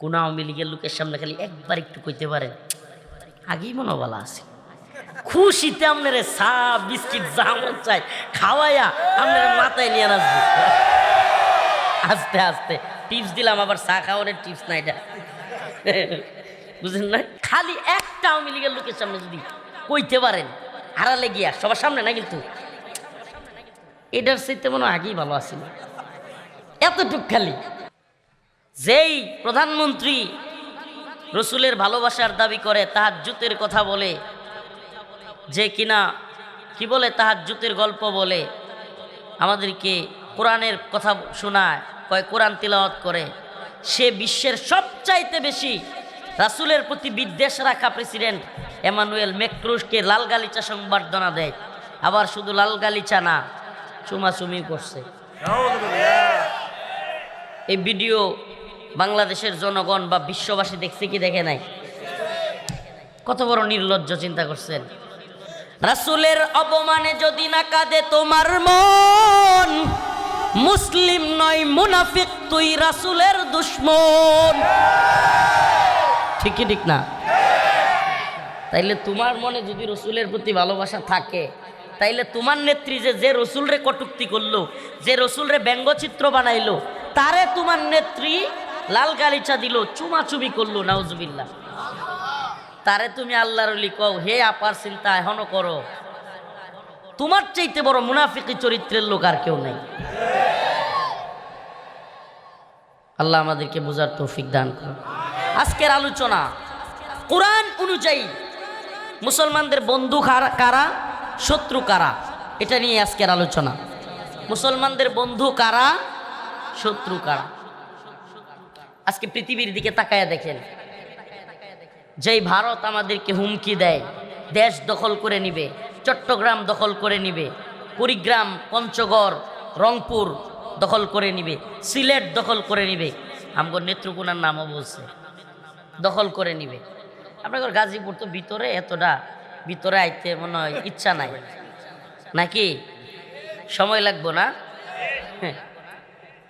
কোন আওয়ামী লীগের লোকের সামনে খালি একবার একটু কইতে পারেন, আগেই মনোবলা আছে। খুশিতে আপনার চা বিস্কিট যা মন চাই খাওয়াইয়া আপনার মাথায় নিয়ে আসব। আস্তে আস্তে। টিপস দিলাম, আবার চা খাওয়ানোর টিপস না এটা। বুঝলেন না? খালি একটা আওয়ামী লীগের লোকের সামনে যদি কইতে পারেন, আড়ালে গিয়া, সবার সামনে না কিন্তু? এটার চাইতে মনে হয় আগেই ভালো আছিল এতটুক খালি। যেই প্রধানমন্ত্রী রসুলের ভালোবাসার দাবি করে তাহার জুতের কথা বলে, যে কিনা কি বলে তাহার জুতের গল্প বলে, আমাদেরকে কোরআনের কথা শোনায়, কয় কোরআন তিলাওয়াত করে, সে বিশ্বের সবচাইতে বেশি রাসুলের প্রতি বিদ্বেষ রাখা প্রেসিডেন্ট এমানুয়েল মেক্রুসকে লাল গালিচা সংবর্ধনা দেয়। আবার শুধু লাল গালিচা না চুমাচুমি করছে। এই ভিডিও বাংলাদেশের জনগণ বা বিশ্ববাসী দেখছে কি, দেখে নাই? কত বড় নির্লজ্জ চিন্তা করছেন। রাসুলের অপমানে যদি না কাঁদে তোমার মন, মুসলিম নয়, মুনাফিক, তুই রাসুলের দুশ্মন। ঠিকই, ঠিক না? তাইলে তোমার মনে যদি রসুলের প্রতি ভালোবাসা থাকে, তাইলে তোমার নেত্রী যে যে রসুলরে কটুক্তি করল, যে রসুলরে ব্যঙ্গচিত্র বানাইলো, তারে তোমার নেত্রী লাল গালিচা দিল, চুমাচুমি করল, নাউজুবিল্লাহ। তারে তুমি আল্লাহর কও, হে আপার চিন্তা এখনও করো। তোমার চাইতে বড় মুনাফিকি চরিত্রের লোক আর কেউ নেই। আল্লাহ আমাদেরকে বোঝার তৌফিক দান করুন। আজকের আলোচনা, কোরআন অনুযায়ী মুসলমানদের বন্ধু কারা- কারা, শত্রু কারা? এটা নিয়ে আজকের আলোচনা। মুসলমানদের বন্ধু কারা, শত্রু কারা? আজকে পৃথিবীর দিকে তাকায়া দেখেন। যেই ভারত আমাদেরকে হুমকি দেয়, দেশ দখল করে নিবে, চট্টগ্রাম দখল করে নিবে, কুড়িগ্রাম, পঞ্চগড়, রংপুর দখল করে নিবে, সিলেট দখল করে নিবে আমগর নেত্রকোনার নামও বলছে, দখল করে নিবে। আপনার গাজীপুর তো ভিতরে এতটা, ভিতরে আইতে মনে হয় ইচ্ছা নাই। নাকি? সময় লাগবো না? হ্যাঁ।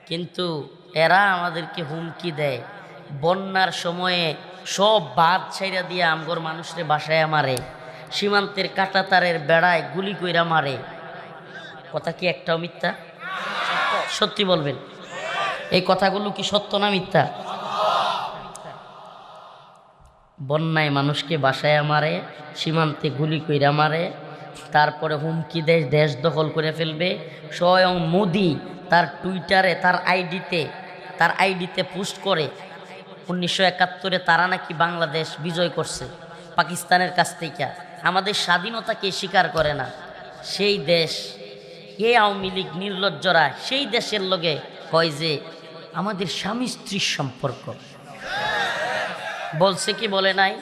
কিন্তু এরা আমাদেরকে হুমকি দেয়। বন্যার সময়ে সব বাদ ছাইরা দিয়ে আমগর মানুষরে বাসায় মারে। সীমান্তের কাটাতারের বেড়ায় গুলি কইরা মারে। কথা কি একটাও মিথ্যা? সত্যি বলবেন। এই কথাগুলো কি সত্য না মিথ্যা? বন্যায় মানুষকে বাসায় মারে, সীমান্তে গুলি কইরা মারে, তারপরে হুমকি দেশ দেশ দখল করে ফেলবে। স্বয়ং মোদি তার টুইটারে, তার আইডিতে তার আইডিতে পোস্ট করে উনিশশো একাত্তরে তারা নাকি বাংলাদেশ বিজয় করছে পাকিস্তানের কাছ থেকে। আমাদের স্বাধীনতাকে স্বীকার করে না? সেই দেশ, এ আওয়ামী লীগ নির্লজ্জরা সেই দেশের লগে কয় যে, আমাদের স্বামী স্ত্রীর সম্পর্ক। বলছে কি বলে নাই?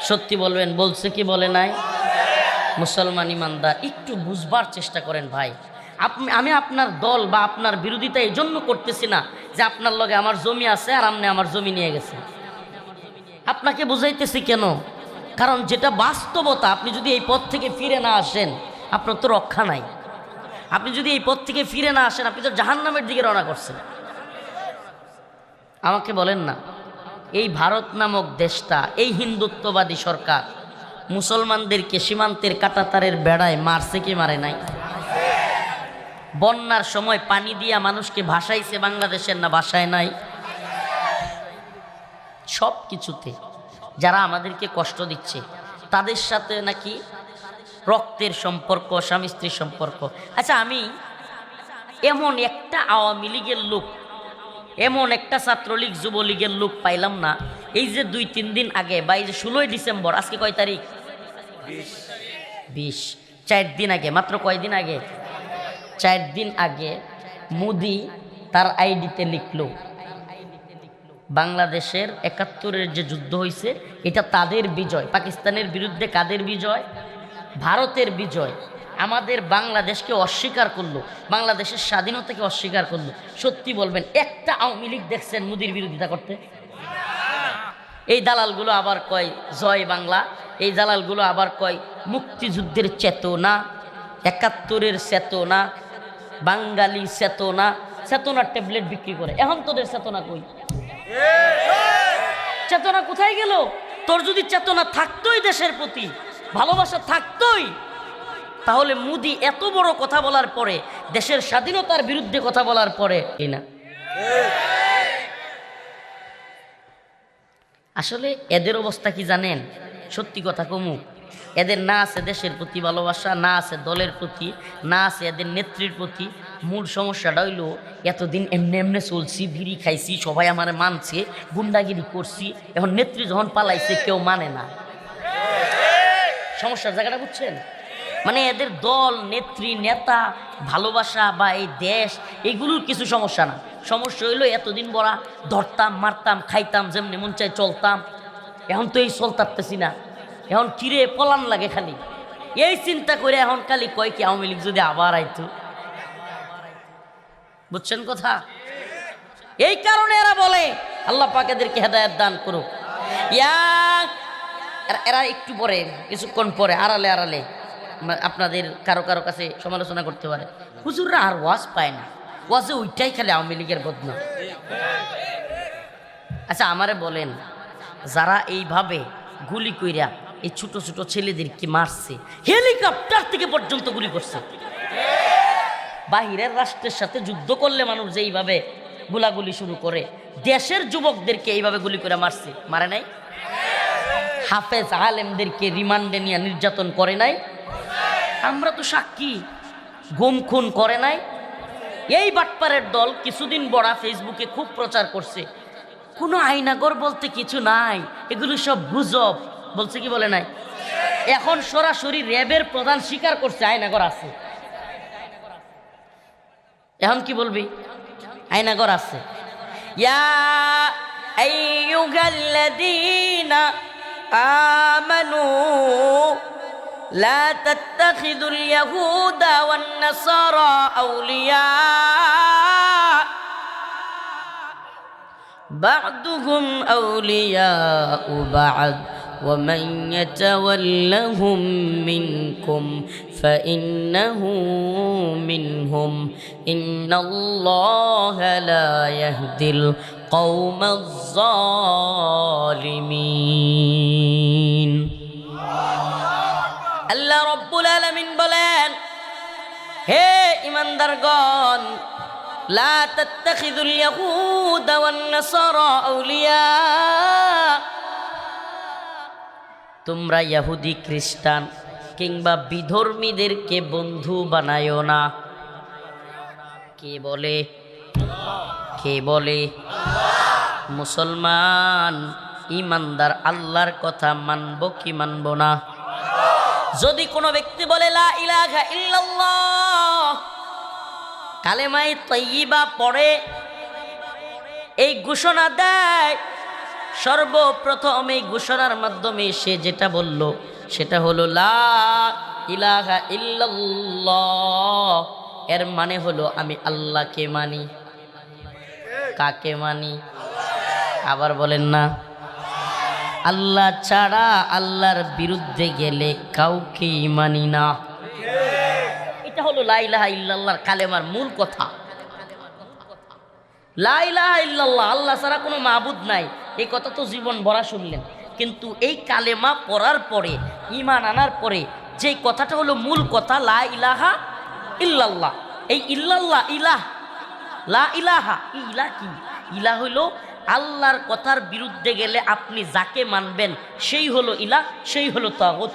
সত্যি বলবেন, বলছে কি বলে নাই? মুসলমান ইমানদার, একটু বুঝবার চেষ্টা করেন ভাই। আমি আপনার দল বা আপনার বিরোধিতা এই জন্য করতেছি না যে আপনার লগে আমার জমি আছে আর আপনি আমার জমি নিয়ে গেছে। আপনাকে বুঝাইতেছি কেন? কারণ যেটা বাস্তবতা, আপনি যদি এই পথ থেকে ফিরে না আসেন, আপনার তো রক্ষা নাই। আপনি যদি এই পথ থেকে ফিরে না আসেন, আপনি তো জাহান্নামের দিকে রওনা করছেন। আমাকে বলেন না, এই ভারত নামক দেশটা, এই হিন্দুত্ববাদী সরকার মুসলমানদেরকে সীমান্তের কাটাতারের বেড়ায় মারছে কি মারে নাই? বন্যার সময় পানি দিয়া মানুষকে ভাসাইছে বাংলাদেশের না ভাসায় নাই? সব কিছুতে যারা আমাদেরকে কষ্ট দিচ্ছে তাদের সাথে নাকি রক্তের সম্পর্ক স্বামী স্ত্রীর সম্পর্ক? আচ্ছা আমি এমন একটা আওয়ামী লীগের লোক এমন একটা ছাত্রলীগ যুবলীগের লোক পাইলাম না। এই যে দুই তিন দিন আগে বা এই যে ষোলোই ডিসেম্বর আজকে কয় তারিখ? বিশ। চার দিন আগে মাত্র কয়দিন আগে? চার দিন আগে মোদি তার আইডিতে লিখলো, বাংলাদেশের একাত্তরের যে যুদ্ধ হয়েছে এটা তাদের বিজয়, পাকিস্তানের বিরুদ্ধে কাদের বিজয়? ভারতের বিজয়। আমাদের বাংলাদেশকে অস্বীকার করল, বাংলাদেশের স্বাধীনতাকে অস্বীকার করল। সত্যি বলবেন, একটা আওয়ামী লীগ দেখছেন মোদির বিরোধিতা করতে? এই দালালগুলো আবার কয়, জয় বাংলা? এই দালালগুলো আবার কয়, মুক্তিযুদ্ধের চেতনা, একাত্তরের চেতনা বাঙালি চেতনা, চেতনার ট্যাবলেট বিক্রি করে। এখন তোদের চেতনা কই? চেতনা কোথায় গেল? তোর যদি চেতনা থাকতোই দেশের প্রতি, ভালোবাসা থাকতোই, তাহলে মুদি এত বড় কথা বলার পরে, দেশের স্বাধীনতার বিরুদ্ধে কথা বলার পরে না। আসলে এদের অবস্থা কি জানেন? সত্যি কথা কমু। এদের না আছে দেশের প্রতি ভালোবাসা, না আছে দলের প্রতি, না আছে এদের নেত্রীর প্রতি। মূল সমস্যাটা হইল, এতদিন এমনি এমনি চলছি ভিড়ি খাইছি, সবাই আমার মানছে, গুন্ডাগিরি করছি। এখন নেত্রী যখন পালাইছে, কেউ মানে না। সমস্যার জায়গাটা বুঝছেন? মানে এদের দল, নেত্রী, নেতা, ভালোবাসা বা এই দেশ, এগুলোর কিছু সমস্যা না। সমস্যা হইল, এতদিন বড়া ধরতাম, মারতাম, খাইতাম, যেমনি মন চাই চলতাম। এখন তো এই চলতারতেছি না। এখন কিরে পলান লাগে খালি। এই চিন্তা করে এখন খালি কয় কি আওয়ামী লীগ যদি আবার আইতো। বুঝছেন কথা? এই কারণে এরা বলে, আল্লাহ পাক এদেরকে হেদায়ত দান করুক। এরা একটু পরে, কিছুক্ষণ পরে, আড়ালে আড়ালে আপনাদের কারও কারও কাছে সমালোচনা করতে পারে। হুজুররা আর ওয়াজ পায় না। ওয়াজে ওইটাই খালি আওয়ামী লীগের বদনাম। আচ্ছা আমারে বলেন, যারা এইভাবে গুলি কইরা এই ছোট ছোট ছেলেদেরকে মারছে। হেলিকপ্টার থেকে পর্যন্ত গুলি করছে। বাহিরের রাষ্ট্রের সাথে যুদ্ধ করলে মানুষ যেইভাবে গুলাগুলি শুরু করে, দেশের যুবকদেরকে এইভাবে গুলি করে মারছে। মারে নাই? হাফেজ আলেমদেরকে রিমান্ডে নিয়ে নির্যাতন করে নাই? আমরা তো সাক্ষী, গুম খুন করে নাই? এই বাটপারের দল কিছুদিন বড়া ফেসবুকে খুব প্রচার করছে। কোনো আইনাগর বলতে কিছু নাই। এগুলো সব গুজব। বলছে কি বলে নাই এখন সরাসরি র্যাবের প্রধান স্বীকার করছে আইনাগর আছে এখন কি বলবি আইনাগর আছে ইয়া আইয়ুহাল্লাযীনা আমানু لا تتخذوا اليهود والنصارى أولياء بعضهم أولياء بعض ومن يتولهم منكم فإنه منهم إن الله لا يهدي القوم الظالمين আল্লাহ রব্বুল আলমিন বলেন হে ইমানদারগণ লা তাত্তাখিযুল ইয়াহুদা ওয়ান নাসারা আউলিয়া তোমরা ইহুদি, খ্রিস্টান কিংবা বিধর্মীদেরকে বন্ধু বানায়ো না। কে বলে? কে বলে? মুসলমান, ইমানদার, আল্লাহর কথা মানব কি মানব না? যদি কোনো ব্যক্তি বলে, লা ইলাহা ইল্লাল্লাহ কালেমাই তৈবা পড়ে, এই ঘোষণা দেয় সর্বপ্রথম এই ঘোষণার মাধ্যমে সে যেটা বলল, সেটা হলো, লা ইলাহা এর মানে হলো, আমি আল্লাহকে মানি। কাকে মানি? আবার বলেন না। আল্লাহ ছাড়া আল্লাহর বিরুদ্ধে গেলে কাউকে মানি না। এটা হলো লাইলাহা ইল্লাল্লাহর কালেমার মূল কথা। লাইলাহা ইল্লাল্লাহ আল্লাহ ছাড়া কোনো মাবুদ নাই। এই কথা তো জীবন ভরা শুনলেন। কিন্তু এই কালেমা পড়ার পরে ইমান আনার পরে যে কথাটা হলো মূল কথা লা ইলাহা ইল্লাল্লাহ। এই ইল্লাল্লাহ ইলাহ লা ইলাহা ইলা কি? ইলা হইল আল্লাহর কথার বিরুদ্ধে গেলে আপনি যাকে মানবেন সেই হলো ইলা সেই হলো তাগুত।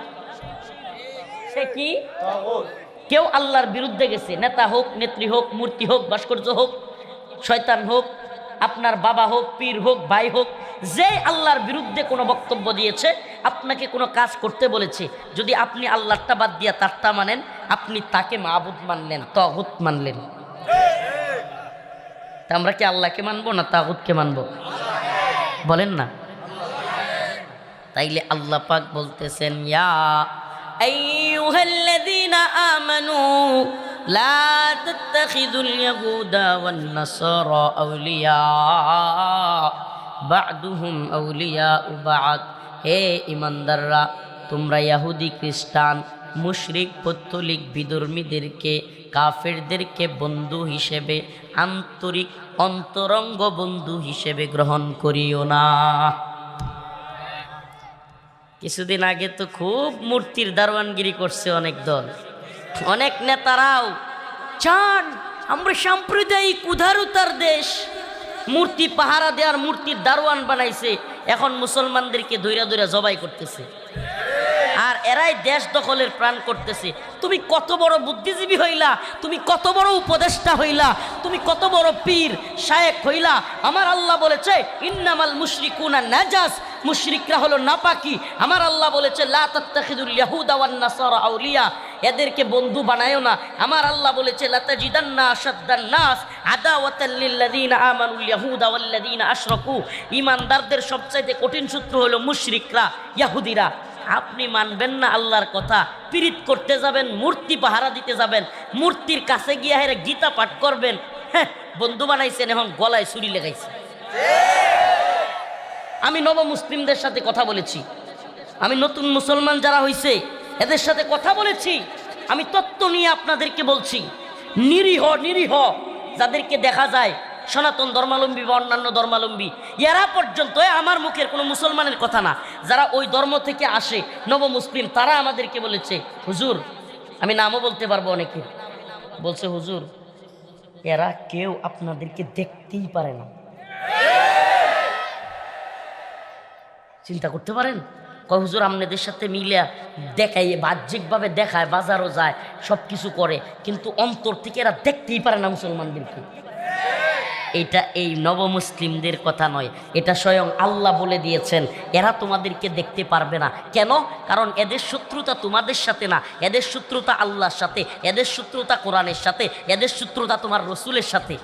সে কি? কেউ আল্লাহর বিরুদ্ধে গেছে নেতা হোক নেত্রী হোক মূর্তি হোক ভাস্কর্য হোক শয়তান হোক, আপনার বাবা হোক, পীর হোক, ভাই হোক, যে আল্লাহর বিরুদ্ধে কোনো বক্তব্য দিয়েছে, আপনাকে কোনো কাজ করতে বলেছে, যদি আপনি আল্লাহটা বাদ দিয়া তারটা মানেন, আপনি তাকে মাহবুদ মানলেন, তগুত মানলেন। তা আমরা কি আল্লাহকে মানবো না তাগুতকে মানবো? বলেন না। তাইলে আল্লাহ পাক বলতেছেন, ইয়া আইয়ুহাল্লাযীনা আমানু তাত্তাখিযুল ইয়াহুদা ওয়ান নাসারা আউলিয়া, বা'দুহুম আউলিয়া বা'দ। হে ইমানদাররা তোমরা ইহুদি খ্রিস্টান, মুশরিক, পত্তলিক বিধর্মীদেরকে কাফেরদেরকে বন্ধু হিসেবে, আন্তরিক অন্তরঙ্গ বন্ধু হিসেবে গ্রহণ করিও না। কিছুদিন আগে তো খুব মূর্তির দারোয়ানগিরি করছে অনেক দল। অনেক নেতারাও চান আমরা সাম্প্রদায়িক উদারতার দেশ। মূর্তি পাহারা দেওয়ার মূর্তির দারোয়ান বানাইছে, এখন মুসলমানদেরকে দৈরা দৈরা জবাই করতেছে। আর এরাই দেশ দখলের প্রাণ করতেছে। তুমি কত বড় বুদ্ধিজীবী হইলা, তুমি কত বড় উপদেষ্টা হইলা, তুমি কত বড় পীর, শায়েক হইলা। আমার আল্লাহ বলেছে, ইন্নামাল মুশরিকুনা নাজাস মুশরিকরা হলো নাপাকি। আমার আল্লাহ বলেছে, লা তাত্তাখিদুল ইয়াহুদা ওয়ান নাসারা আউলিয়া এদেরকে বন্ধু বানায়ও না। আমার আল্লাহ বলেছে, লাতাজিদান্না আশাদ্দান নাস আদাওয়াতাল লিল্লাযিনা আমানুল ইয়াহুদা ওয়াল্লাযিনা আশরাকু ঈমানদারদের সবচাইতে কঠিন সূত্র হলো মুশরিকরা ইহুদিরা আপনি মানবেন না আল্লাহর কথা। পীড়িত করতে যাবেন, মূর্তি পাহারা দিতে যাবেন, মূর্তির কাছে গিয়ে হেরে গীতা পাঠ করবেন। হ্যাঁ বন্ধু বানাইছেন, এখন গলায় ছুরি লেগাইছে। আমি নব মুসলিমদের সাথে কথা বলেছি। আমি নতুন মুসলমান যারা হইছে, এদের সাথে কথা বলেছি। আমি তত্ত্ব নিয়ে আপনাদেরকে বলছি। নিরীহ নিরীহ, যাদেরকে দেখা যায় সনাতন ধর্মালম্বী বা অন্যান্য ধর্মালম্বী, এরা পর্যন্ত আমার মুখের কোনো মুসলমানের কথা না। যারা ওই ধর্ম থেকে আসে নব মুসলিম তারা আমাদেরকে বলেছে, হুজুর, আমি নামও বলতে পারব অনেকে। বলছে, হুজুর, এরা কেউ আপনাদেরকে দেখতেই পারে না। চিন্তা করতে পারেন? কয়, হুজুর, আপনাদের সাথে মিলে দেখায়, বাহ্যিকভাবে দেখায়, বাজারও যায় সব কিছু করে, কিন্তু অন্তর থেকে এরা দেখতেই পারে না মুসলমানদেরকে। এটা এই নবমুসলিমদের কথা নয়। এটা স্বয়ং আল্লাহ বলে দিয়েছেন, এরা তোমাদেরকে দেখতে পারবে না। কেন? কারণ এদের শত্রুতা তোমাদের সাথে না, এদের শত্রুতা আল্লাহর সাথে, এদের শত্রুতা কোরআনের সাথে, এদের শত্রুতা তোমার রসুলের সাথে।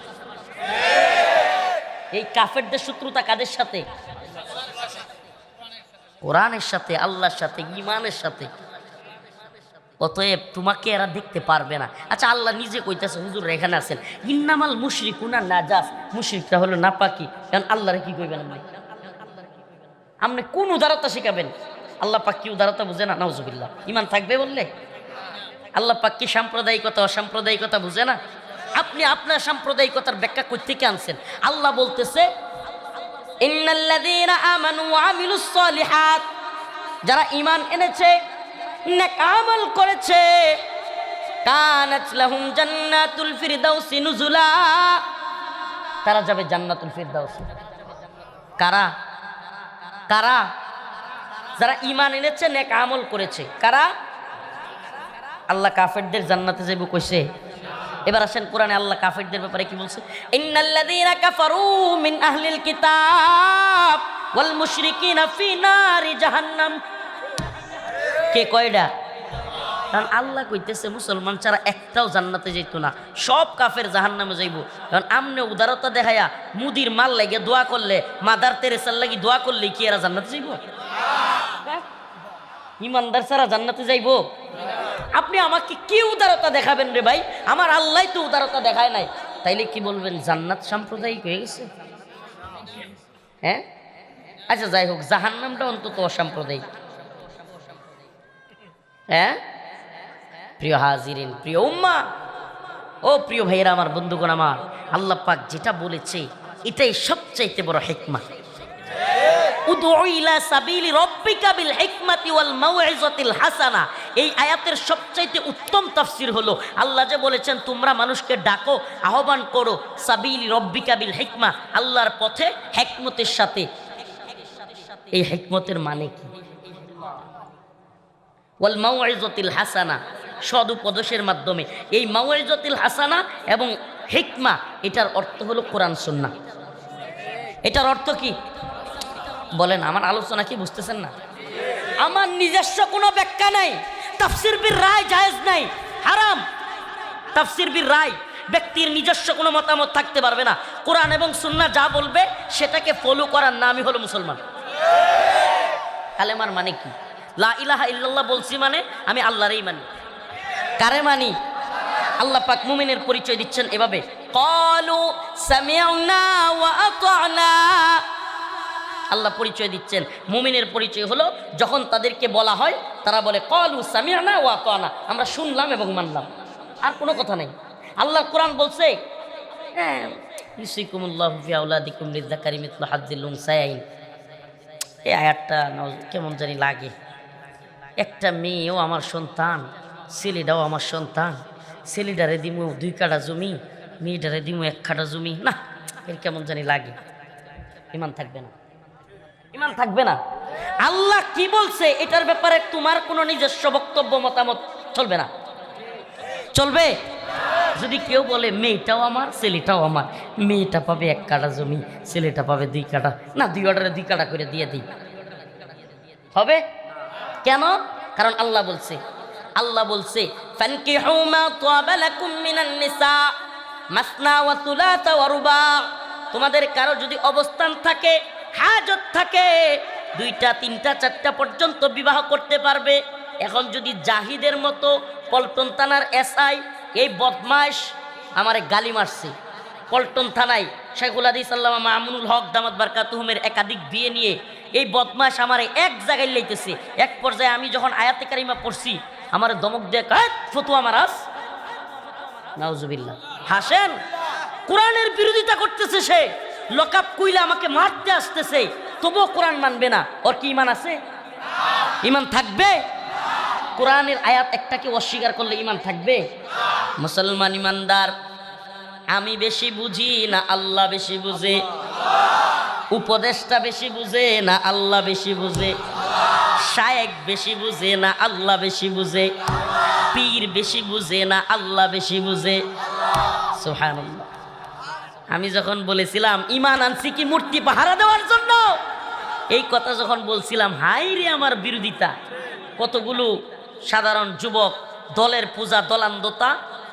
এই কাফেরদের শত্রুতা কাদের সাথে? কোরআনের সাথে, আল্লাহর সাথে ইমানের সাথে। অতএব তোমাকে এরা দেখতে পারবে না। আচ্ছা আল্লাহ নিজে কইতেছে, হুজুর, এখানে আছেন। ইন্নামাল মুশরিকুনা নাজাস মুশরিকটা হলো নাপাকি। কারণ আল্লাহরে কি কইবেন আপনি আপনি কোন উদারতা শিখাবেন? আল্লাহ পাক কি উদারতা বুঝে না? নাউজুবিল্লাহ। ইমান থাকবে বললে? আল্লাহ পাক কি সাম্প্রদায়িকতা, অসাম্প্রদায়িকতা বুঝে না? আপনি আপনার সাম্প্রদায়িকতার ব্যাখ্যা কই থেকে আনছেন? আল্লাহ বলতেছে যারা ইমান এনেছে নেক আমল করেছে। কানাত লাহুম জান্নাতুল ফিরদাউসি নুজুলা। তারা যাবে জান্নাতুল ফিরদাউসি। কারা? কারা? যারা ঈমান এনেছে, নেক আমল করেছে। কারা? আল্লাহ কাফেরদের জান্নাতে যাইব কইছে। এবার আসেন কোরআনে আল্লাহ কাফেরদের ব্যাপারে কি বলছে? ইন্নাল্লাযীনা কাফারু মিন আহলিল কিতাব ওয়াল মুশরিকিনা ফি নারি জাহান্নাম। কে কয়ডা? কারণ আল্লাহ কইতেছে, মুসলমান ছাড়া একটাও জান্নাতে যাইতো না। সব কাফের জাহান্নামে যাইব। কারণ আমনে উদারতা দেখায়া মুদির মাল লাগে দোয়া করলে, মাদার তেরেসার লাগি দোয়া করলে কি এরা জান্নাতে যাইব? ইমানদার ছাড়া জান্নাতে যাইব? আপনি আমাকে কি উদারতা দেখাবেন রে ভাই? আমার আল্লাহ তো উদারতা দেখায় নাই। তাইলে কি বলবেন, জান্নাত সাম্প্রদায়িক হয়ে গেছে? হ্যাঁ? আচ্ছা যাই হোক, জাহান্নামটা অন্তত অসাম্প্রদায়িক। হ্যাঁ? প্রিয় হাজিরিন, প্রিয় উম্মা, ও প্রিয় ভাইয়েরা আমার বন্ধুগণ আমার, আল্লাহ পাক যেটা বলেছে, এটাই সবচাইতে বড় হেকমা এই আয়াতের সবচাইতে উত্তম তাফসীর হলো, আল্লাহ যে বলেছেন, তোমরা মানুষকে ডাকো, আহ্বান করো, সাবিলি রব্বিকা বিল হিকমা আল্লাহর পথে, হেকমতের সাথে। এই হেকমতের মানে কি? ওয়াল মাউইজাতিল হাসানা, সদুপদেশের মাধ্যমে। এই মাউইজাতিল হাসানা এবং হিকমা, এটার অর্থ হলো কোরআন, সুন্নাহ। এটার অর্থ কি? বলেন, আমার আলোচনা কি বুঝতেছেন না? আমার নিজস্ব কোনো ব্যাখ্যা নাই। তাফসির বির রায় জায়েজ নাই। হারাম। তাফসির বির রায়, ব্যক্তির নিজস্ব কোনো মতামত থাকতে পারবে না। কোরআন এবং সুন্নাহ যা বলবে, সেটাকে ফলো করার নামই হলো মুসলমান। কালেমার মানে কি? লা ইলাহা ইল্লাল্লাহ বলছি মানে আমি আল্লাহরই মানি। কারে মানি? আল্লাহ পাক মুমিনের পরিচয় দিচ্ছেন এভাবে। কলু আল্লাহ পরিচয় দিচ্ছেন। মুমিনের পরিচয় হলো যখন তাদেরকে বলা হয়, তারা বলে, কলু সামিয়ানা ওয়া আতানা। আমরা শুনলাম এবং মানলাম। আর কোনো কথা নেই। আল্লাহ কোরআন বলছে হ্যাঁ এই আয়াতটা কেমন জানি লাগে। একটা মেয়েও আমার সন্তান, ছেলেটাও আমার সন্তান। ছেলেটারে দিমু দুই কাটা জমি, মেয়েটারে দিমু এক কাটা জমি। না, এর কেমন জানি লাগে। ইমান থাকবে না। ইমান থাকবে না। আল্লাহ কি বলছে? এটার ব্যাপারে তোমার কোনো নিজস্ব বক্তব্য, মতামত চলবে না। চলবে? যদি কেউ বলে, মেয়েটাও আমার, ছেলেটাও আমার। মেয়েটা পাবে এক কাটা জমি, ছেলেটা পাবে দুই কাটা না, দুই অর্ডারে দুই কাটা করে দিয়ে দিই। হবে? কেন? কারণ আল্লাহ বলছে আল্লাহ বলছে তোমাদের কারও যদি অবস্থান থাকে, হাজত থাকে, দুইটা, তিনটা, চারটা পর্যন্ত বিবাহ করতে পারবে। এখন যদি জাহিদের মতো পল্টন থানার এসআই, এই বদমাস আমারে গালি মারছে। পল্টন থানায় শেখুল আদি সাল্লামা মামুনুল হক দামাত বারকাতুহমের একাধিক বিয়ে নিয়ে এই বদমাস আমার এক জায়গায় লইতেছে। এক পর্যায়ে আমি যখন আয়াতে কারিমা পড়ছি, আমার দমক দিয়ে কাত ফতু আমার আস নাউজুবিল্লাহ। হাসেন, কোরআনের বিরোধিতা করতেছে সে। লকাপ কুইলে আমাকে মারতে আসতেছে। তবুও কোরআন মানবে না। ওর কি ইমান আছে? ইমান থাকবে? কোরআনের আয়াত একটাকে অস্বীকার করলে ইমান থাকবে? মুসলমান ইমানদার আমি বেশি বুঝি না আল্লাহ বেশি বুঝে? উপদেশটা বেশি বুঝে না আল্লাহ বেশি বুঝে? শায়েক বেশি বুঝে না আল্লাহ বেশি বুঝে? পীর বেশি বুঝে না আল্লাহ বেশি বুঝে? সুবহানাল্লাহ। আমি যখন বলেছিলাম ইমান আনছি কি মূর্তি পাহারা দেওয়ার জন্য? এই কথা যখন বলছিলাম, হাই রে আমার বিরোধিতা, কতগুলো সাধারণ যুবক দলের পূজা দলান্দতা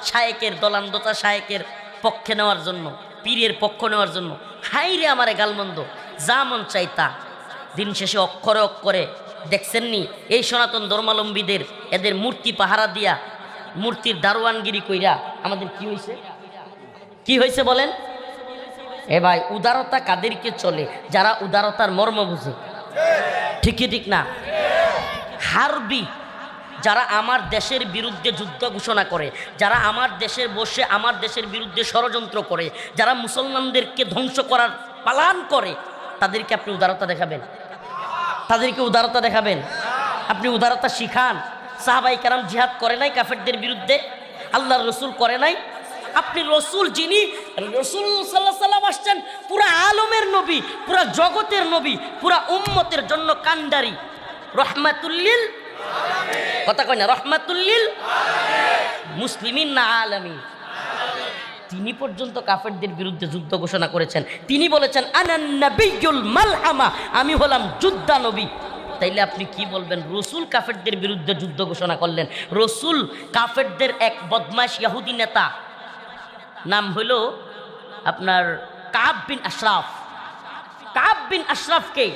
শায়েকের দলান্দতা শায়েকের পক্ষে নেওয়ার জন্য, পীরের পক্ষ নেওয়ার জন্য হাই রে আমারে গালমন্দ, যা মন চাই তা। দিন শেষে অক্ষরে অক্ষরে দেখছেননি, এই সনাতন ধর্মালম্বীদের, এদের মূর্তি পাহারা দিয়া, মূর্তির দারোয়ানগিরি কইরা আমাদের কি হয়েছে কি হয়েছে বলেন? এ ভাই, উদারতা কাদেরকে চলে, যারা উদারতার মর্ম বুঝে? ঠিকই ঠিক না? হারবি যারা আমার দেশের বিরুদ্ধে যুদ্ধ ঘোষণা করে, যারা আমার দেশের বসে আমার দেশের বিরুদ্ধে ষড়যন্ত্র করে, যারা মুসলমানদেরকে ধ্বংস করার পালান করে, তাদেরকে আপনি উদারতা দেখাবেন? তাদেরকে উদারতা দেখাবেন? আপনি উদারতা শিখান? সাহাবাই কারাম জিহাদ করে নাই কাফেরদের বিরুদ্ধে? আল্লাহর রসুল করে নাই? আপনি রসুল যিনি, রসুল সাল্লাহ সাল্লাম আসছেন, পুরা আলমের নবী, পুরা জগতের নবী, পুরা উম্মতের জন্য কান্ডারি রহমাতুল্লিল কথা কয় না, রহমাতুল্লিল মুসলিমিন না আলামিন তিনি পর্যন্ত কাফেরদের বিরুদ্ধে যুদ্ধ ঘোষণা করেছেন। তিনি বলেছেন আনান্নাবিয়ুল মালহামা আমি হলাম যুদ্ধা নবী। তাইলে আপনি কি বলবেন, রসুল কাফেরদের বিরুদ্ধে যুদ্ধ ঘোষণা করলেন? রসুল কাফেরদের এক বদমাশ ইয়াহুদি নেতা। নাম হইল আপনার কাব বিন আশরাফ। কাব বিন আশরাফকে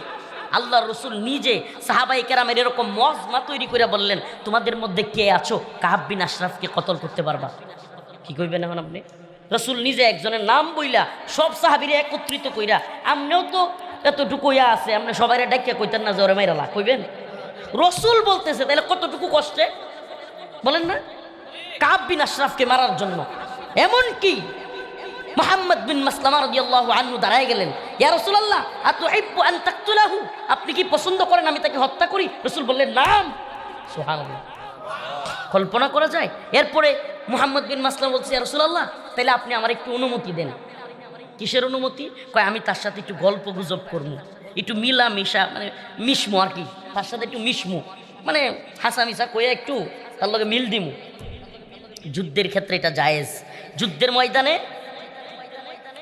আল্লাহ রসুল নিজে সাহাবাই কেরামের এরকম মজমা তৈরি করে বললেন, তোমাদের মধ্যে কে আছো? কাব বিন আশরাফকে কতল করতে পারবা? কি কইবেন এখন আপনি? রসুল নিজে একজনের নাম বইলা সব সাহাবিরে একত্রিত কইরা, আমনেও তো এতটুকু ইয়া আছে আপনি সবাই ডাকিয়া কইতেন না জোরে মাইরালা কইবেন? রসুল বলতেছে তাহলে কতটুকু কষ্টে? বলেন না? কাব বিন আশরাফকে মারার জন্য। এমন কি মোহাম্মদ বিন মাসলামা রাদিয়াল্লাহু আনহু দাঁড়ায় গেলেন। ইয়া রাসূলুল্লাহ, আতুহিব্বু আন তাকতুলাহু? আপনি কি পছন্দ করেন আমি তাকে হত্যা করি? রাসূল বললেন, নাম। সুবহানাল্লাহ। কল্পনা করা যায়? এরপরে মোহাম্মদ বিন মাসলাম বলছে, ইয়া রাসূলুল্লাহ তাহলে আপনি আমার একটু অনুমতি দেন। কিসের অনুমতি? কয়, আমি তার সাথে একটু গল্প গুজব করব। একটু মিলা মিশা মানে মিশমু আর কি। তার সাথে একটু মিশমু। মানে হাসা মিশা কইয়া একটু তার লগে মিল দিমু। যুদ্ধের ক্ষেত্রে এটা জায়েজ। যুদ্ধের ময়দানে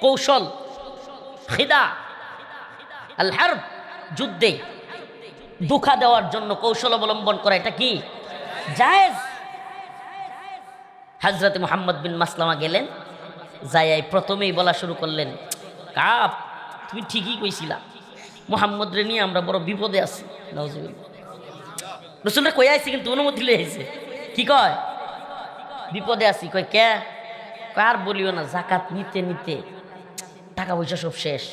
কৌশল, খিদা আল হার্ব যুদ্ধে দুঃখা দেওয়ার জন্য কৌশল অবলম্বন করা, এটা কি? জায়েজ। হাজরত মোহাম্মদ বিন মাসলামা গেলেন যাই প্রথমেই বলা শুরু করলেন কাপ তুমি ঠিকই কইছিলা, মোহাম্মদ রে নিয়ে আমরা বড় বিপদে আছি রসুলটা কই আইছি, কিন্তু অনুমতি লয়ে আইছে। কি কয়? বিপদে আছি। কয় কে? কার বলিও না জাকাত নিতে নিতে টাকা পয়সা সব শেষ।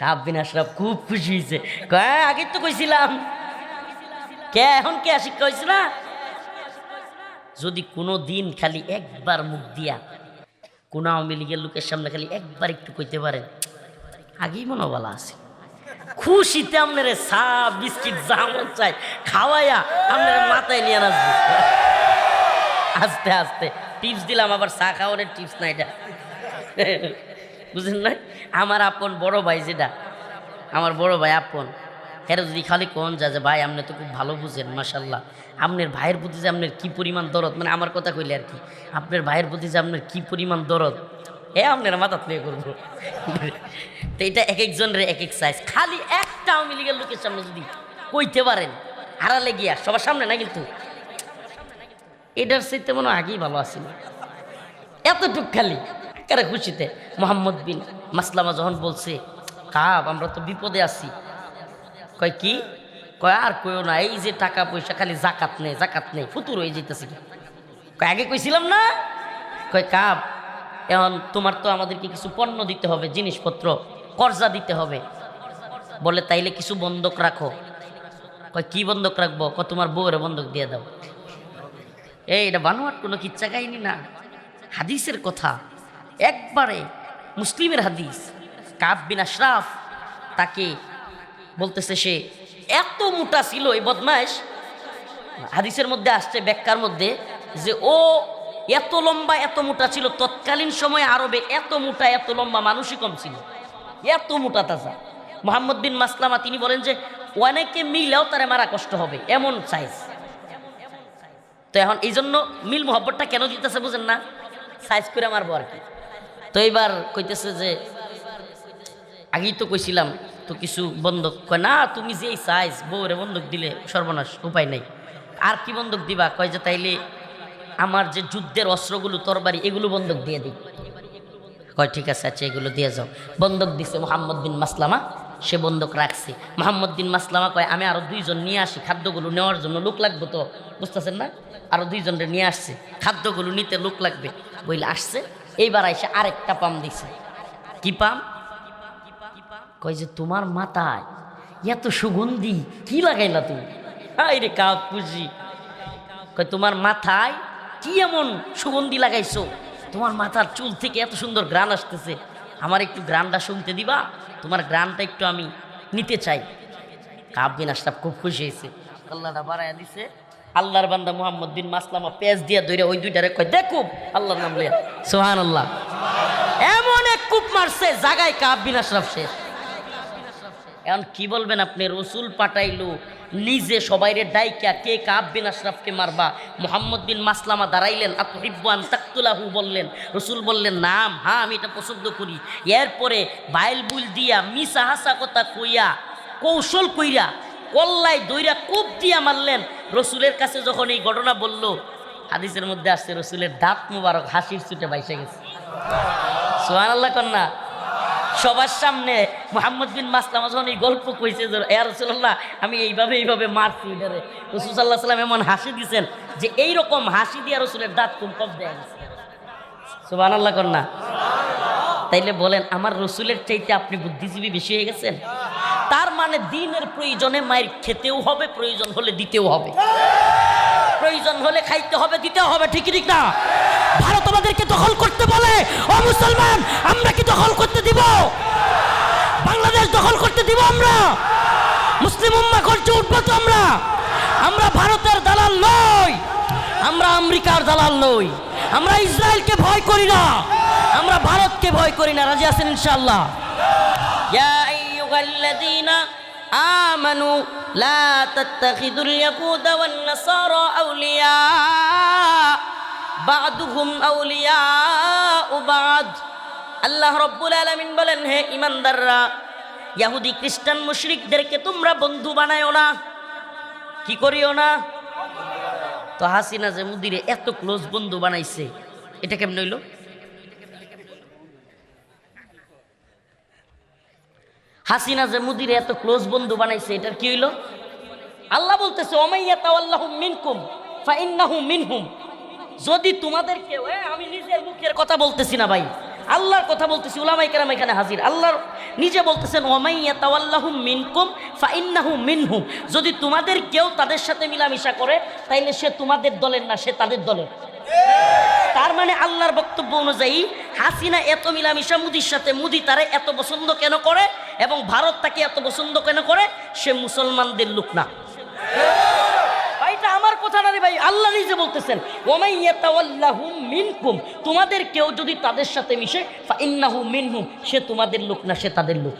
কাব বিন আশরাফ খুব খুশি হয়েছে কয় আগে তো কইছিলাম। কে, এখন কে শিক্ষা হয়েছে না? যদি কোনো দিন খালি একবার মুখ দিয়া কোনো আওয়ামী লীগের লোকের সামনে খালি একবার একটু কইতে পারেন আগেই মনোবলা আছে। খুশিতে আপনার চা, বিস্কিট, যা মন চাই খাওয়াইয়া আপনার মাথায় নিয়ে আসব আস্তে আস্তে। টিপস দিলাম, আবার চা খাওয়ানোর টিপস না এটা। বুঝলেন না আমার আপন বড় ভাই যেটা, আমার বড় ভাই আপন। হ্যাঁ যদি খালি কোন যা যে, ভাই, আপনি তো খুব ভালো বুঝেন মাসাল্লাহ আপনার ভাইয়ের প্রতি যে আপনার কী পরিমাণ দরদ? মানে আমার কথা কইলে আর কি, আপনার ভাইয়ের প্রতি যে আপনার কী পরিমাণ দরদ? এ আপনার মাথা তুলে করব। তো এটা এক একজনের এক এক সাইজ খালি একটা আওয়ামী লীগের লোকের সামনে যদি কইতে পারেন হারালে গিয়া, সবার সামনে না কিন্তু? এটার সাথে মনে হয় আগেই ভালো আসিল এতটুক খালি। কারে খুশিতে। মোহাম্মদ বিন মাসলামা যখন বলছে, কাব, আমরা তো বিপদে আছি। কয় কি? কয়, আর কইও না, এই যে টাকা পয়সা, খালি জাকাত নেই জাকাত নেই, ফুতুর হয়ে যেতেছে কয়, আগে কইছিলাম না? কয়, কাব, এখন তোমার তো আমাদেরকে কিছু পণ্য দিতে হবে, জিনিসপত্র, কর্জা দিতে হবে। বলে, তাইলে কিছু বন্ধক রাখো। কয়, কি বন্ধক রাখব? ক তোমার বউরে বন্ধক দিয়ে দাও। এই, এটা বানোয়াট কোনো কিচ্ছা কাহিনী না। হাদিসের কথা। একবারে মুসলিমের হাদিস, কাব বিন আশরাফ তাকে বলতেছে সে, এত মোটা ছিল এই বদমাস হাদিসের মধ্যে আসছে ব্যাখ্যার মধ্যে যে, ও এত লম্বা, এত মোটা ছিল, তৎকালীন সময়ে আরবে এত মোটা, এত লম্বা মানুষই কম ছিল। এত মোটা তাজা। মোহাম্মদ বিন মাসলামা তিনি বলেন যে, অনেকে মিলেও তারা মারা কষ্ট হবে, এমন সাইজ তো এখন এই জন্য মিল মোহব্বতটা কেন দিতেছে বুঝেন না? সাইজ করে মারবো আর কি। তো এইবার কইতেছে যে, আগেই তো কইছিলাম, তো কিছু বন্ধক। কয়, না, তুমি যে এই সাইজ বউরে বন্ধক দিলে সর্বনাশ, উপায় নেই। আর কি বন্ধক দিবা? কয় যে, তাইলে আমার যে যুদ্ধের অস্ত্রগুলো, তরবারি, এগুলো বন্ধক দিয়ে দিই। কয়, ঠিক আছে আচ্ছা এগুলো দিয়ে যাও। বন্ধক দিছে মোহাম্মদ বিন মাসলামা, সে বন্ধক রাখছে। মোহাম্মদ বিন মাসলামা কয়, আমি আরও দুইজন নিয়ে আসি, খাদ্যগুলো নেওয়ার জন্য লোক লাগবে তো? বুঝতেছেন না? আরও দুইজনরে নিয়ে আসছে, খাদ্যগুলো নিতে লোক লাগবে। বইলে আসছে এইবার আইসে আরেকটা পাম দিছে। কি পাম? কয় যে, তোমার মাথায় এত সুগন্ধি কি লাগাইলা তুমি? হাই রে কাপ পুজি। কয়, তোমার মাথায় কি এমন সুগন্ধি লাগাইছো? তোমার মাথার চুল থেকে এত সুন্দর গ্রান আসতেছে। আমার একটু গ্রানটা শুনতে দিবা? তোমার গ্রানটা একটু আমি নিতে চাই। কাব বিন আশরাফ খুব খুশি হয়েছে। আল্লাহটা বাড়াইয়া দিছে। আল্লাহর বান্দা মোহাম্মদ বিন মাসলামা পেঁচ দিয়া ধরে ওই দুইটারে কয় দেখো আল্লাহর নাম লিয়া সোহান আল্লাহ এমন এক কূপ মারছে, জাগায় কাব বিন আশরাফ শেষ। এখন কি বলবেন আপনি? রসুল পাঠাইলো, নিজে সবাইরে ডাইকা কে কাব বিন আশরাফকে মারবা? মোহাম্মদ বিন মাসলামা দাঁড়াইলেন আতহিবান তাকতুলাহু বললেন। রসুল বললেন, নাম হ্যাঁ আমি এটা পছন্দ করি। এরপরে বাইল বুল দিয়া মিসা হাসা কথা কইয়া, কৌশল কইরা কল্লাই দইরা কূপ দিয়া মারলেন। রসুলের কাছে যখন এই ঘটনা বলল, হাদিসের মধ্যে আসছে, রসুলের দাঁত মুবারক হাসির ছুটে বাইসে গেছে। সোহান আল্লাহ কন্যা সবার সামনে মোহাম্মদ বিন মাসলামা যখন এই গল্প কইছে যে রসুল্লাহ আমি এইভাবে এইভাবে মারছি এটারে। রসুল সাল্লাহ সাল্লাম এমন হাসি দিছেন যে, এইরকম হাসি দিয়া রসুলের দাঁত কুম কম দেয়া গেছে। সুবান আল্লাহ কন্যা তাইলে বলেন, আমার রসুলের চাইতে আপনি বুদ্ধিজীবী বেশি হয়ে গেছেন? তার মানে দিনের প্রয়োজনে মায়ের খেতেও হবে, প্রয়োজন হলে দিতেও হবে। প্রয়োজন হলে খাইতে হবে দিতে হবে ঠিকই ঠিক না? ভারত আমাদেরকে দখল করতে বলে, ও মুসলমান, আমরা কি দখল করতে দিব? বাংলাদেশ দখল করতে দিব আমরা? মুসলিম উম্মা করছে উঠবো তো আমরা? আমরা ভারতের দালাল নই, আমরা আমেরিকার দালাল নই, আমরা ইসরায়েলকে ভয় করি না, আমরা ভারতকে ভয় করি না। রাজি আছেন ইনশাআল্লাহ? يا أيها الذين آمنوا لا تتخذوا اليهود والنصارى أولياء بعضهم أولياء بعض আল্লাহ রব্বুল আলমিন বলেন হে ইমানদাররা ইয়াহুদি খ্রিস্টান মুশরিকদেরকে তোমরা বন্ধু বানায়ও না কি করিও না তো হাসিনা যে মুদিরে এত ক্লোজ বন্ধু বানাইছে এটা কেমন হইলো হাসিনা যে মুদিরে এত ক্লোজ বন্ধু বানাইছে, এটার কি হইল? আল্লাহ বলতেছে মিনহুম। যদি তোমাদের কেউ আমি নিজের মুখের কথা বলতেছি না ভাই, আল্লাহর কথা বলতেছি উলামাই কেরাম এখানে হাজির। আল্লাহর নিজে বলতেছেন ওমাইয়া তাওয়াল্লাহু মিনকুম মিনহুম। যদি তোমাদের কেউ তাদের সাথে মিলামিশা করে, তাইলে সে তোমাদের দলের না, সে তাদের দলের। তার মানে আল্লাহর বক্তব্য অনুযায়ী হাসিনা এত মিলামিশা মুদির সাথে, মুদি তারে এত পছন্দ কেন করে এবং ভারত তাকে এত পছন্দ কেন করে? সে মুসলমানদের লোক না। আমার কথা ভাই, আল্লাহ বলতেছেন মিনকুম। তোমাদের কেউ যদি তাদের সাথে মিশে সে তোমাদের লোক না, সে তাদের লোক।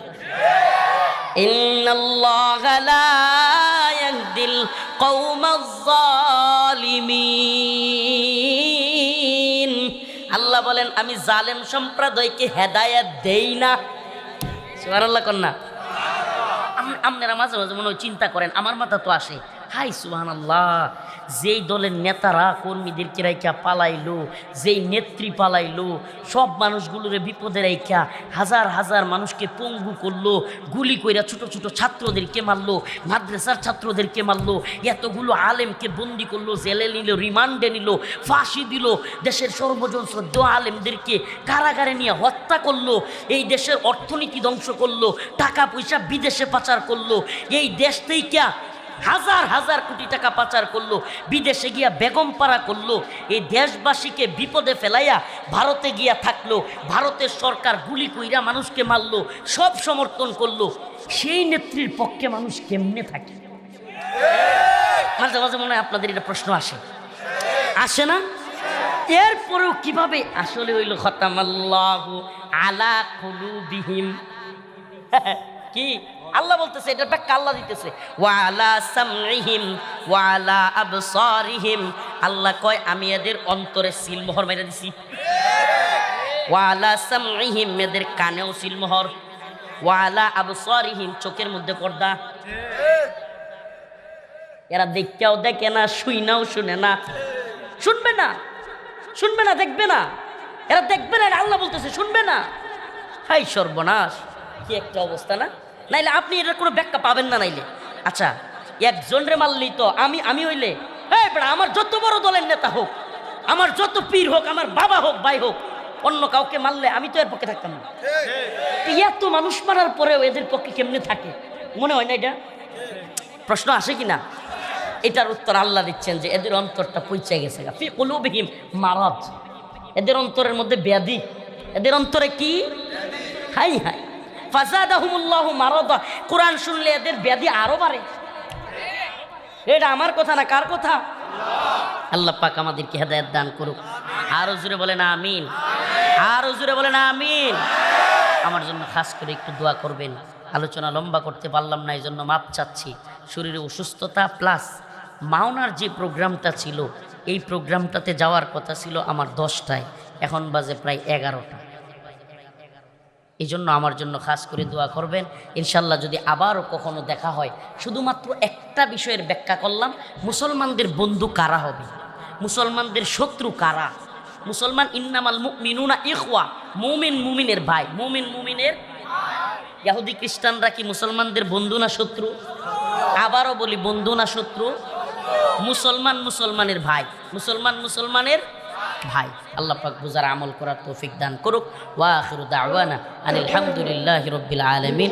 ইন্নাল্লাহা আমি জালেম সম্প্রদায়কে হেদায়াত দেই না। সুবহানাল্লাহ কন্যা। আপনারা মাঝে মাঝে মনে চিন্তা করেন, আমার মাথা তো আসে। হাই সুহান আল্লাহ যেই দলের নেতারা, কর্মীদেরকে রাইখা পালাইলো, যেই নেত্রী পালাইলো, সব মানুষগুলোরে বিপদে রাইখা হাজার হাজার মানুষকে পঙ্গু করল, গুলি কইরা ছোট ছোট ছাত্রদেরকে মারলো, মাদ্রাসার ছাত্রদেরকে মারলো, এতগুলো আলেমকে বন্দি করল, জেলে নিল, রিমান্ডে নিল, ফাঁসি দিল, দেশের সর্বজন শ্রদ্ধ আলেমদেরকে কারাগারে নিয়ে হত্যা করল, এই দেশের অর্থনীতি ধ্বংস করল, টাকা পয়সা বিদেশে পাচার করল, এই দেশ থেকে হাজার হাজার কোটি টাকা পাচার করল, বিদেশে গিয়া বেগম পাড়া করল, এই দেশবাসীকে বিপদে ফেলাইয়া ভারতে গিয়া থাকল, ভারতের সরকার গুলি কইরা মানুষকে মারলো, সব সমর্থন করল, সেই নেত্রীর পক্ষে মানুষ কেমনে থাকে? মাঝে মাঝে মনে হয় আপনাদের এটা প্রশ্ন আসে। আসে না? এরপরেও কীভাবে আসলে হইল খতামাল্লাহু আলা কি? আল্লাহ বলতেছে, এটা ব্যাখ্যা আল্লাহ দিতেছে। ওয়ালা সামরিহিম ওয়ালা আবসারিহিম। আল্লাহ কয়, আমি এদের অন্তরে সিলমোহর মেরে দিছি। ওয়ালা সামরিহিম এদের কানেও সিলমোহর ওয়ালা আবসারিহিম, চোখের মধ্যে পর্দা। এরা দেখতেও দেখে না শুই নাও শুনে না। শুনবে না শুনবে না, দেখবে না। এরা দেখবে না আল্লাহ বলতেছে, শুনবে না। হাই সর্বনাশ, কি একটা অবস্থা না? নাইলে আপনি এটার কোনো ব্যাখ্যা পাবেন না নাইলে। আচ্ছা একজন রে মারলি তো আমি আমি হইলে? হ্যাঁ বেড়া আমার যত বড় দলের নেতা হোক আমার যত পীর হোক আমার বাবা হোক ভাই হোক অন্য কাউকে মারলে আমি তো এর পক্ষে থাকতাম না। তো এত মানুষ মারার পরেও এদের পক্ষে কেমনে থাকে? মনে হয় না এটা? প্রশ্ন আসে কি না? এটার উত্তর আল্লাহ দিচ্ছেন যে এদের অন্তরটা পৌঁছে গেছে গা। ফি কুলুবিহিম মারাদ। এদের অন্তরের মধ্যে ব্যাধি। এদের অন্তরে কি? High high. ফাজাদাহুমুল্লাহ মারাদা। কোরআন শুনলে এদের ব্যাধি আরও বাড়ে। এটা আমার কথা না কার কথা? আল্লাহ পাক আমাদেরকে হেদায়েত দান করুক। আরও জুড়ে বলেন আমিন। আরও জুড়ে বলেন আমিন। আমার জন্য খাস করে একটু দোয়া করবেন। আলোচনা লম্বা করতে পারলাম না এই জন্য মাপ চাচ্ছি। শরীরে অসুস্থতা প্লাস মাওনার যে প্রোগ্রামটা ছিল, এই প্রোগ্রামটাতে যাওয়ার কথা ছিল আমার দশটায়। এখন বাজে প্রায় এগারোটা। এই জন্য আমার জন্য খাস করে দোয়া করবেন। ইনশাল্লাহ যদি আবারও কখনো দেখা হয়, শুধুমাত্র একটা বিষয়ের ব্যাখ্যা করলাম, মুসলমানদের বন্ধু কারা হবে? মুসলমানদের শত্রু কারা? মুসলমান ইন্নামাল মিনুনা ইখওয়া, মুমিন মুমিনের ভাই। মুমিন মুমিনের ইয়াহুদি খ্রিস্টানরা কি মুসলমানদের বন্ধু না শত্রু? আবারও বলি, বন্ধু না শত্রু। মুসলমান মুসলমানের ভাই। মুসলমান মুসলমানের ভাই, আল্লাহ পাক বুজার আমল করার তৌফিক দান করুক। ওয়া আখিরু দাওয়ানা আনিল হামদুলিল্লাহি রাব্বিল আলামিন।